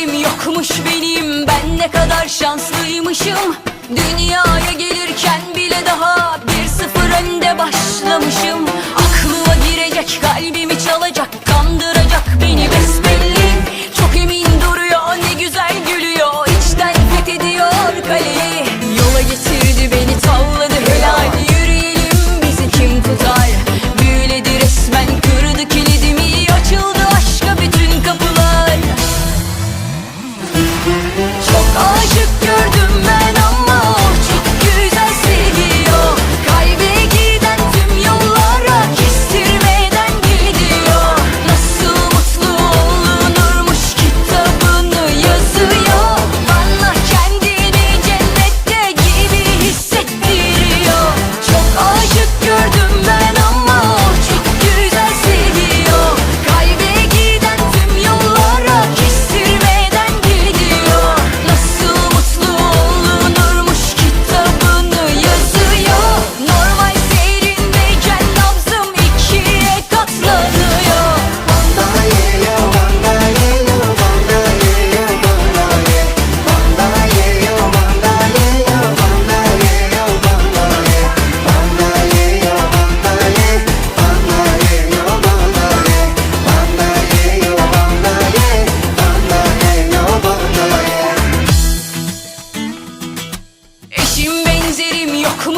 Haberim yokmuş benim ben ne kadar şanslıymışım. Dünyaya gelirken bile daha bir sıfır önde başlamışım.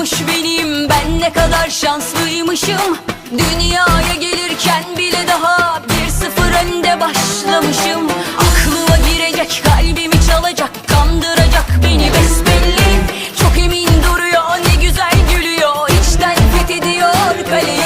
olmuş benim Ben ne kadar şanslıymışım. Dünyaya gelirken bile daha Bir sıfır önde başlamışım. Aklıma girecek kalbimi çalacak Kandıracak beni besbelli. Çok emin duruyor ne güzel gülüyor. İçten fethediyor kaleyi.